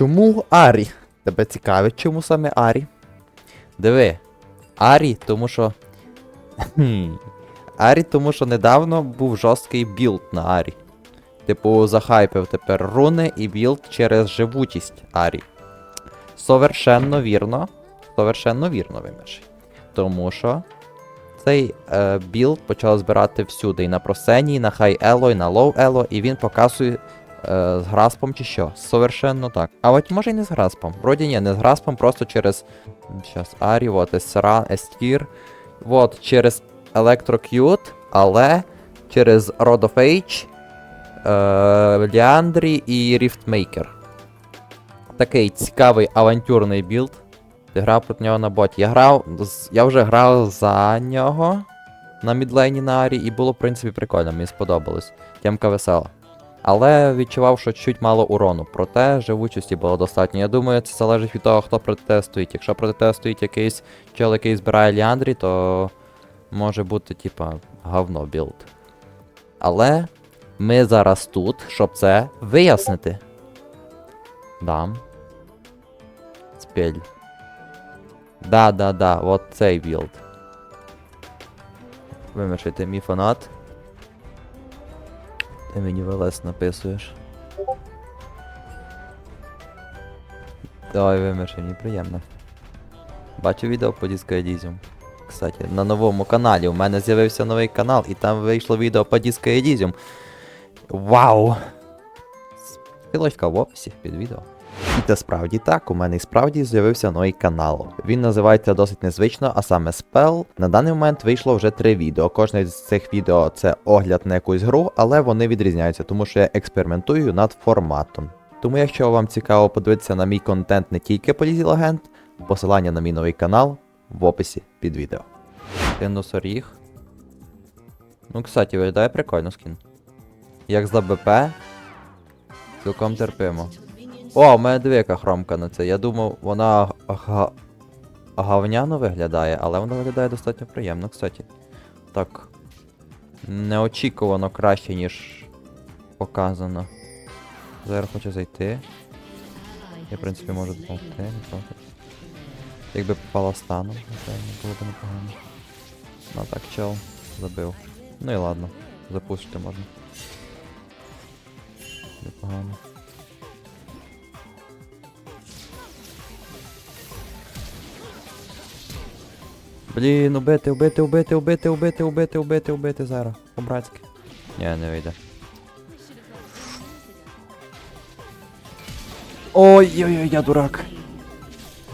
чому Арі? Тебе цікавить, чому саме Арі? Диви. Арі, тому що. Арі, тому що недавно був жорсткий білд на Арі. Типу, захайпив тепер руни і білд через живучість Арі. Совершенно вірно. Совершенно вірно, вимеш. Тому що цей е, білд почав збирати всюди. І на просені, і на хай ело, і на лоу ело, і він показує е, з граспом чи що. Совершенно так. А от може і не з граспом. Вроді ні, не з граспом, просто через. Щас, Арі, от Есра, Естір. От, через Electrocute, але через Rod of Age, е, Ліандрі і Riftmaker. Такий цікавий авантюрний білд. Ти грав проти нього на боті. Я грав. Я вже грав за нього на мідлейні на Арі, і було, в принципі, прикольно, мені сподобалось. Тємка весела. Але відчував, що чуть мало урону. Проте живучості було достатньо. Я думаю, це залежить від того, хто стоїть. Якщо стоїть якийсь чел, який збирає Ліандрі, то може бути, типа, говно білд. Але ми зараз тут, щоб це вияснити. Дам. Спель. Да, да, да, от цей білд. Вимішайте мій фанат. Ти мені ВЛС написуєш. Давай вимішай, мені приємно. Бачу відео по Disco. Кстати, на новому каналі. У мене з'явився новий канал, і там вийшло відео по Disco Elysium. Вау! Силочка в описі під відео. І це справді так, у мене і справді з'явився новий канал. Він називається досить незвично, а саме Spell. На даний момент вийшло вже три відео. Кожне з цих відео це огляд на якусь гру, але вони відрізняються, тому що я експериментую над форматом. Тому, якщо вам цікаво подивитися на мій контент не тільки по Лізі Легенд, посилання на мій новий канал в описі під відео. Тиносоріг. Ну, кстати, виглядає прикольно скін. Як з АБП, цілком терпимо. О, у мене дві яка хромка на це. Я думав, вона га... гавняно виглядає, але вона виглядає достатньо приємно, кстати. Так. Неочікувано краще, ніж показано. Зараз хочу зайти. Я, в принципі, можу допомогти. Якби попала станом, напевно, було б непогано. Ну так, чел, забив. Ну і ладно, запустити можна. Непогано. Блін, убити, убити, убити, убити, убити, убити, убити, убити зараз. По-братськи. Ні, не вийде. Ой-ой-ой, я дурак.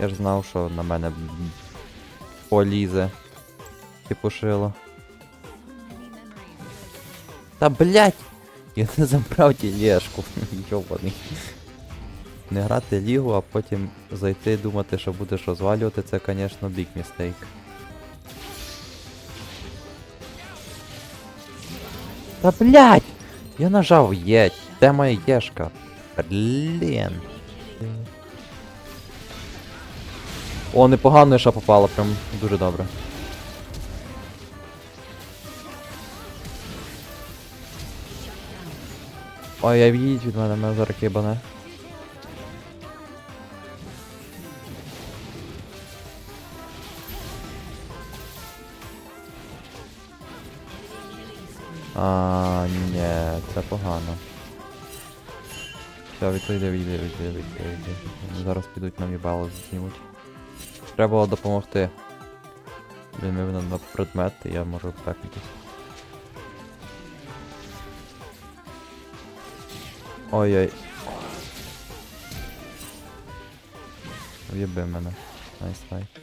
Я ж знав, що на мене полізе. Типу шило. Та блять! Я не забрав тілешку. Йобаний. Не грати лігу, а потім зайти думати, що будеш розвалювати, це, звісно, big mistake. Та блядь! Я нажав єть. Де моя єшка? Блін. О, непогано ще попало, прям дуже добре. Ой, я відійдіть від мене, мене зараз кибане. А, ні, це погано. Все, відійди, відійди, відійди, відійди. Зараз підуть нам їбало знімуть. Треба було допомогти. Блін, ми на предмет, і я можу пекнутись. Ой-ой. В'єби мене. Найс, найс.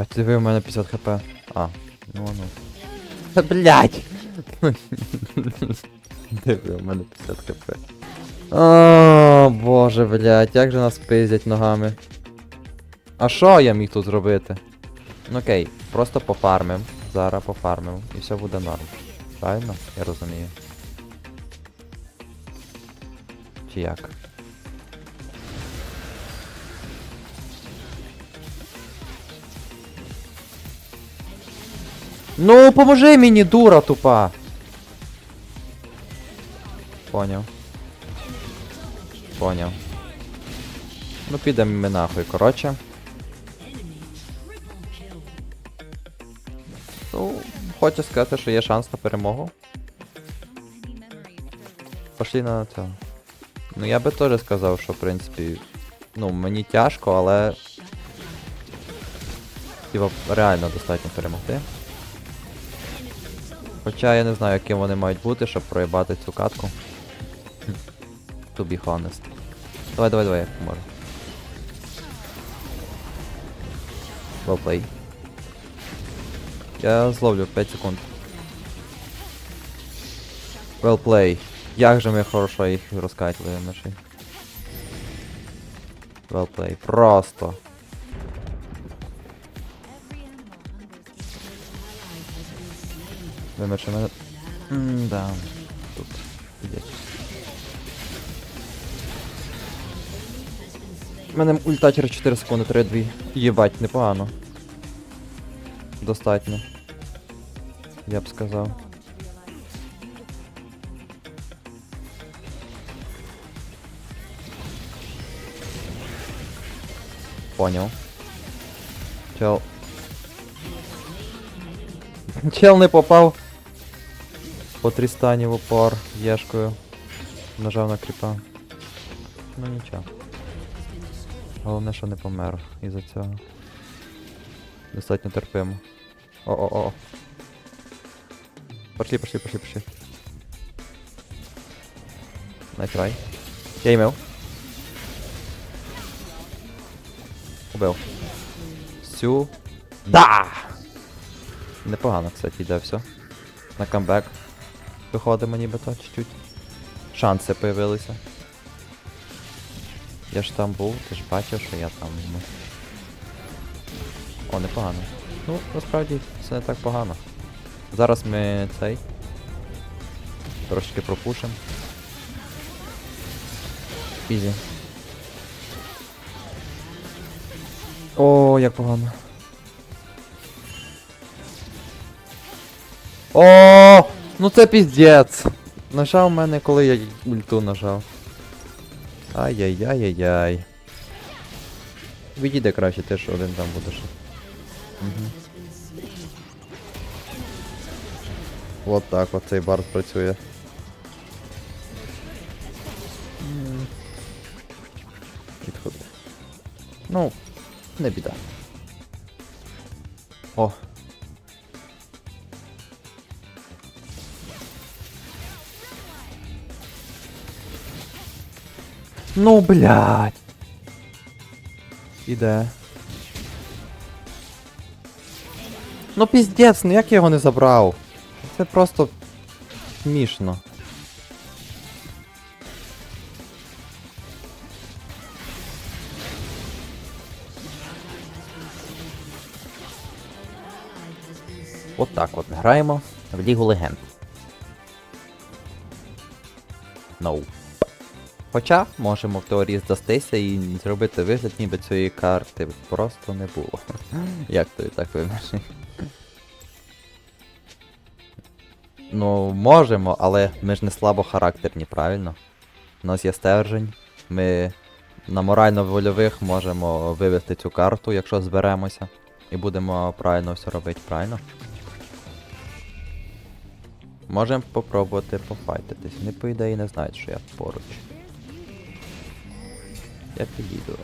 Бать, диви, у мене 50 хп. А, ну ну. Та блять! Диви, у мене 50 хп. О, боже, блять, як же нас пиздять ногами. А що я міг тут зробити? Ну окей, просто пофармим. Зараз пофармим. І все буде норм. Правильно? Я розумію. Чи як? Ну, поможи мені, дура тупа! Поняв. Поняв. Ну підемо ми нахуй, коротше. Ну, хочу сказати, що є шанс на перемогу. Пошли на це. Ну я би теж сказав, що в принципі. Ну, мені тяжко, але. Типа реально достатньо перемогти. Хоча я не знаю, яким вони мають бути, щоб проїбати цю катку. To be honest. Давай, давай, давай, я поможу. Play. Я зловлю 5 секунд. Well play. Як же ми хорошо їх розкатили наші. Well play. Просто. Вимерши мене. М-да. Тут. Ідіть. У мене ульта через 4 секунди, 3-2. Єбать, непогано. Достатньо. Я б сказав. Понял. Чел. Чел не попав. По Трістані в упор єшкою. Нажав на кріпа. Ну нічого. Головне, що не помер із-за цього. Достатньо терпимо. О-о-о. Пошли, пошли, пошли, пошли. Найтрай. Я імел. Убив. Сю. Да! Непогано, кстати, йде все. На камбек. Виходимо нібито чуть-чуть. Шанси появилися. Я ж там був, ти ж бачив, що я там. Ну. О, непогано. Ну, насправді це не так погано. Зараз ми цей. Трошки пропушимо. Ізі. О, як погано. О, ну це піздець. Нажав в мене, коли я ульту нажав. Ай-яй-яй-яй-яй. Відійде краще, ти ж один там будеш. Угу. От так от цей бард працює. Підходи. Ну, не біда. О. Ну, блядь. Іде. Ну піздець, ну як я його не забрав? Це просто смішно. От так от граємо в Лігу Легенд. No. Хоча можемо в теорії здастися і зробити вигляд, ніби цієї карти просто не було. Як то і так виміший? Ну, можемо, але ми ж не слабохарактерні, правильно? У нас є стержень, ми на морально-вольових можемо вивести цю карту, якщо зберемося. І будемо правильно все робити, правильно? Можемо попробувати пофайтитись. Вони по ідеї не знають, що я поруч. Я підійду.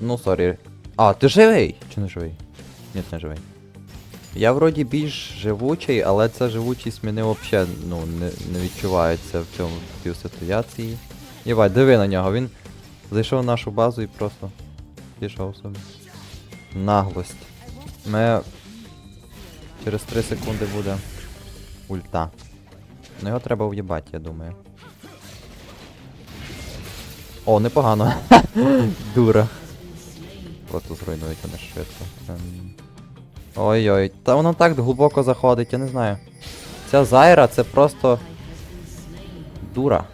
Ну, сорі. А, ти живий! Чи не живий? Ні, не живий. Я вроді більш живучий, але ця живучість мене взагалі ну, не, не відчувається в цьому в ситуації. Єбать, диви на нього, він зайшов в нашу базу і просто пішов собі. Наглость. Ми через 3 секунди буде ульта. Ну його треба в'їбати, я думаю. О, непогано. Дура. Просто зруйнують вони швидко. Ем. Ой-ой, та воно так глибоко заходить, я не знаю. Ця Зайра це просто. Дура.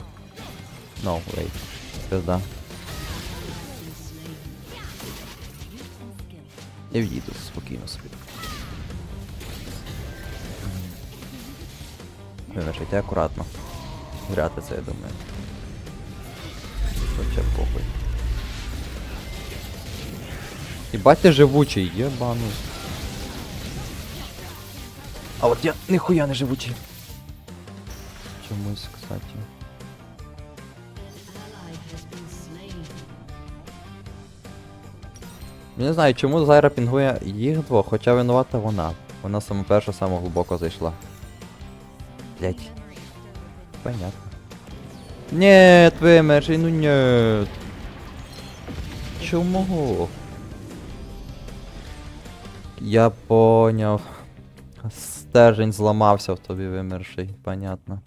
No, wait. Пизда. Я в'їду спокійно собі. Вибачайте, акуратно. Грати це, я думаю. Хоча похуй. Єбать ти живучий, єбану. А от я ніхуя не живучий. Чомусь, кстати. Я не знаю, чому Зайра пінгує їх двох, хоча винувата вона. Вона саме перша, саме глибоко зайшла. Блять. Понятно. Нет, вимерший, ну нет. Чому? Я поняв. Стержень зламався в тобі вимерший, понятно.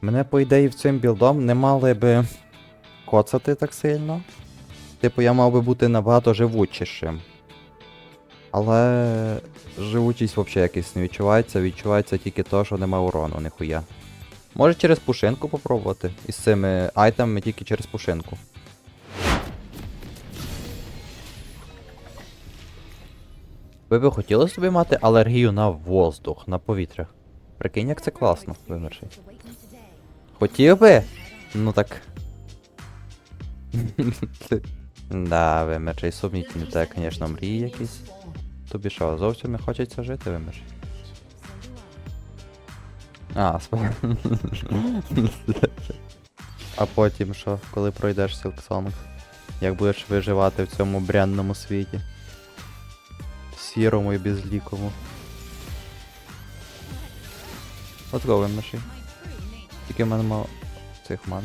Мене, по ідеї, в цим білдом не мали би коцати так сильно. Типу, я мав би бути набагато живучішим. Але живучість взагалі якось не відчувається, відчувається тільки то, що нема урону, ніхуя. Може через пушинку попробувати? Із цими айтемами тільки через пушинку. Ви би хотіли собі мати алергію на воздух, на повітря? Прикинь, як це класно, вимерший. Хотів би? Ну так. да, вимерший, сумніть не те, звісно, мрії якісь. Тобі що, зовсім не хочеться жити, вимерший? А, сп... А потім що, коли пройдеш Silksong? Як будеш виживати в цьому бренному світі? Сірому і безлікому. Let's go, вимерший. Тільки в мене мало цих ман.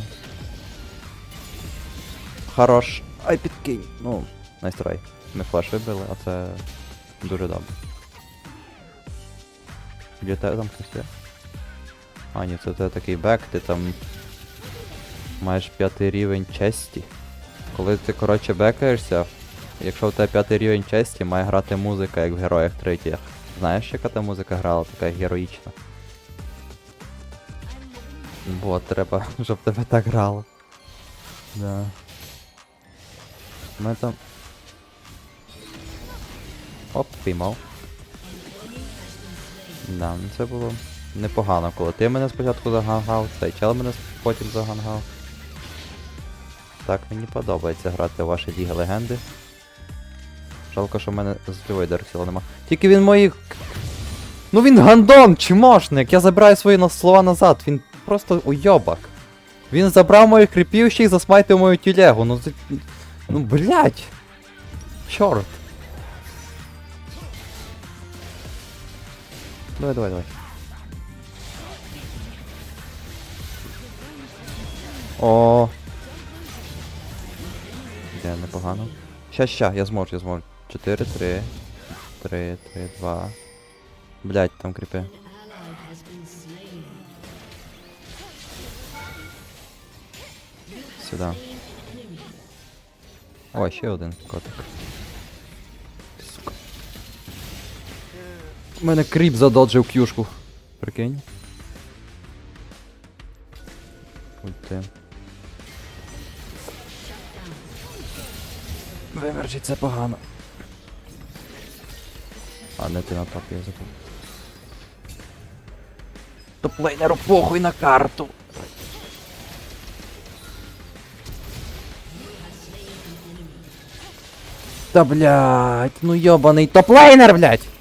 Хорош. Ай, підкинь. Ну, найстрай. Ми флеш вибили, а це дуже добре. Де те там хтось є? А, ні, це, це такий бек, ти там маєш п'ятий рівень честі. Коли ти, коротше, бекаєшся, якщо в тебе п'ятий рівень честі, має грати музика, як в героях третіх. Знаєш, яка та музика грала, така героїчна. Бо треба, щоб тебе так грало. Да. Ми там. Оп, піймав. Да, ну це було непогано, коли ти мене спочатку загангав, цей чел мене потім загангав. Так, мені подобається грати в ваші Ліги Легенди. Жалко, що в мене зливої Дарксіла нема. Тільки він моїх. Ну він гандон, чмошник! Я забираю свої слова назад, він просто уйобак. Він забрав моїх кріпів ще засмайтив мою тілегу. Ну, ну блять. Чорт. Давай, давай, давай. О. Де непогано. Ща, ща, я зможу, я зможу. 4, 3. 3, 3, 2. Блять, там кріпи. Сюда. О, ще один котик. Мене кріп задоджив кюшку. Прикинь. Ульти. Вимерчить це погано. А не ти на топ я забув. Топлейнеру похуй на карту. Та блять, ну ёбаний топлейнер, блять!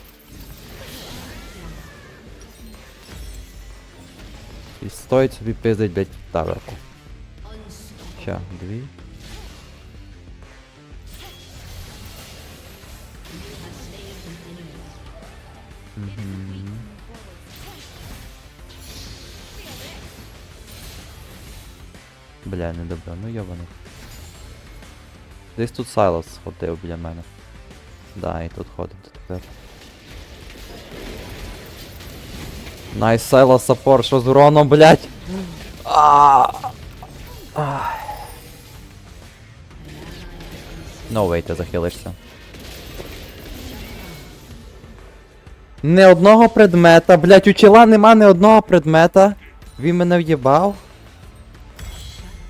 Стоїть собі пиздить, блять, таверку. Ща, дві. Мгм. Бля, не добре, ну йобаний. Десь тут Сайлос ходив біля мене. Да, і тут ходить тепер. Найс Сайлос саппорт, що з уроном, блять! Way, ти захилишся. Не одного предмета, блять, у чела нема не одного предмета. Він мене в'єбав.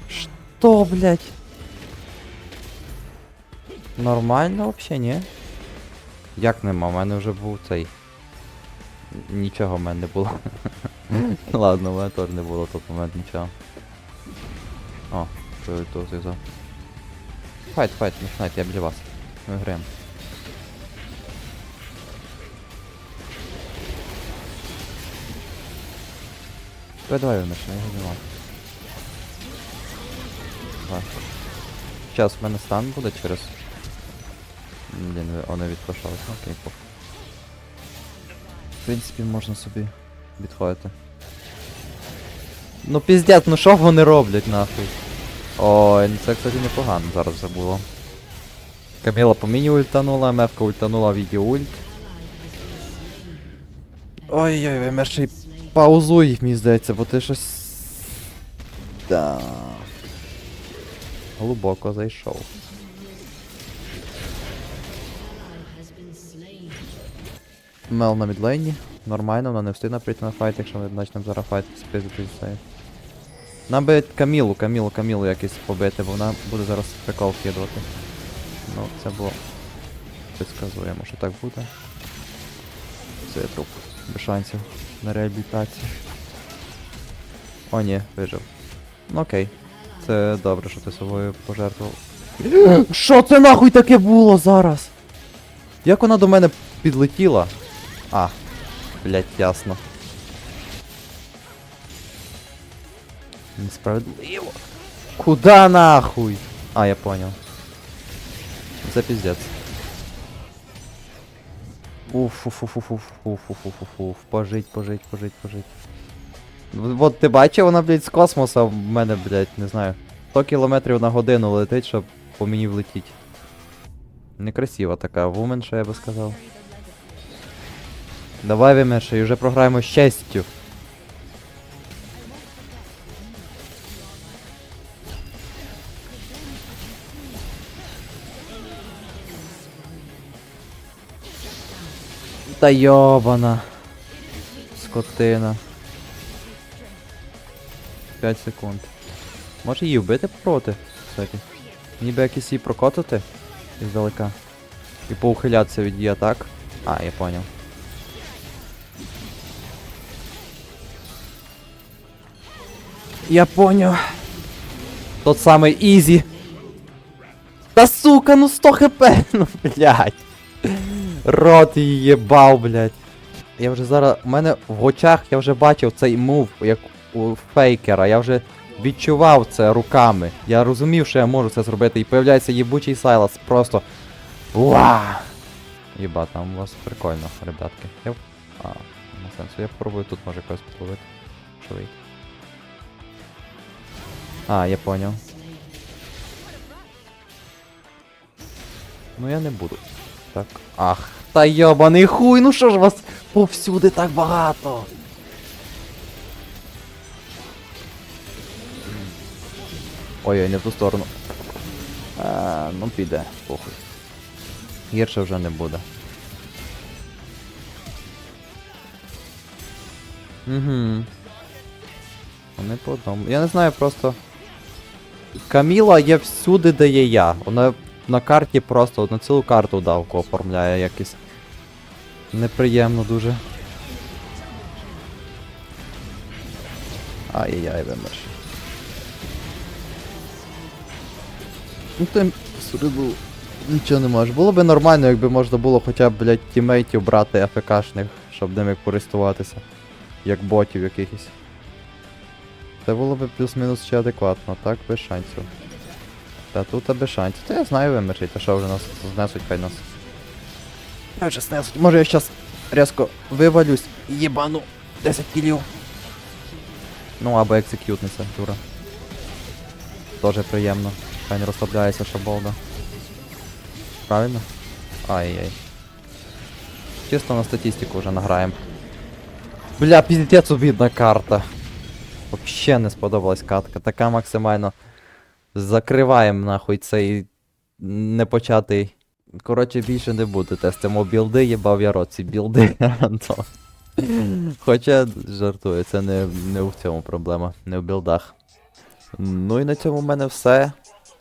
Що, блять? Нормально вообще, ні? Як нема? У мене вже був цей. Нічого в мене не було. Ладно, у мене теж не було в той момент нічого. О, що я тут зв'язав. Файт, файт, починайте, я біля вас. Ми граємо. Давай, давай, Вимиш, я його нема. Зараз в мене стан буде через. Блін, вони відпрошались, окей, похуй. В принципі, можна собі відходити. Ну піздець, ну що вони роблять нахуй? Ой, ну це, кстати, непогано зараз вже було. Каміла по міні ультанула, Мевка ультанула відео ульт. Ой-ой, ви мерший паузуй, мені здається, бо ти щось. Да. Глибоко зайшов. Мел на мідлейні. Нормально, вона не встигне прийти на файт, якщо ми почнемо зараз файт спиздити цей. Нам би Камілу, Камілу, Камілу якось побити, бо вона буде зараз прикол вкидувати. Ну, це було предсказуємо, що так буде. Це я труп. Без шансів на реабілітацію. О, ні, вижив. Ну окей. Це добре, що ти собою пожертвував. Що це нахуй таке було зараз? Як вона до мене підлетіла? А, блять, ясно. Несправедливо. Куда нахуй? А, я понял. Це пиздец. уф уф уф уф уф уф уф уф уф уф Пожить, пожить, пожить, пожить. Вот ти бачив, вона, блядь, з космоса в мене, блядь, не знаю. 100 кілометрів на годину летить, щоб по мені влетіть. Некрасива така, вуменша, я би сказав. Давай вимерше, і вже програємо з честю. Та йобана. Скотина. 5 секунд. Може її вбити проти, кстати. Ніби якісь її прокотити іздалека. І поухилятися від її атак. А, я понял. Я понял. Тот самый Ізі. Та сука, ну 100 хп, ну блядь. Рот її єбав, блядь. Я вже зараз. У мене в очах я вже бачив цей мув, як у фейкера. Я вже відчував це руками. Я розумів, що я можу це зробити. І появляється їбучий Сайлас. Просто. Уа! Єба, там у вас прикольно, ребятки. Я... А, на сенсу. Я попробую тут може когось підловити. Що вийти. А, я понял. Ну я не буду. Так. Ах, та йобаний хуй, ну що ж вас повсюди так багато? Ой-ой, не в ту сторону. А, ну піде, похуй. Гірше вже не буде. Угу. Вони по одному. Я не знаю просто. Каміла є всюди, де є я. Вона на карті просто на цілу карту давку оформляє якось. Неприємно дуже. Ай-яй-яй, вимер. Ну ти среду нічого не можеш. Було б нормально, якби можна було хоча б, блядь, тімейтів брати АФКшних, щоб ними користуватися. Як ботів якихось. Це було б плюс-мінус ще адекватно, так без шансів. Та тут без шансів. Та я знаю вимершить, а що вже нас знесуть, хай нас. Я вже знесуть. Може я щас різко вивалюсь і єбану 10 кілів. Ну або екзекютниця, дура. Тоже приємно. Хай не розслабляється шаболда. Правильно? Ай-яй. Чисто на статистику вже награємо. Бля, піздець обідна карта. Вообще не сподобалась катка. Така максимально. Закриваємо нахуй цей непочатий. Коротше, більше не буде. Тестимо білди, їбав я рот ці білди. рандом. Хоча жартую, це не, не в цьому проблема, не в білдах. Ну і на цьому в мене все.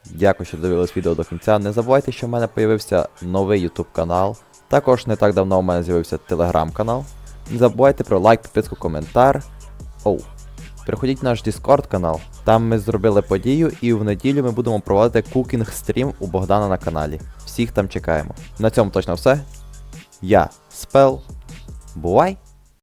Дякую, що дивились відео до кінця. Не забувайте, що в мене появився новий YouTube канал. Також не так давно у мене з'явився телеграм-канал. Не забувайте про лайк, підписку, коментар. Оу. Переходіть в наш Discord канал. Там ми зробили подію, і в неділю ми будемо проводити кукінг стрім у Богдана на каналі. Всіх там чекаємо. На цьому точно все. Я Спел. Бувай!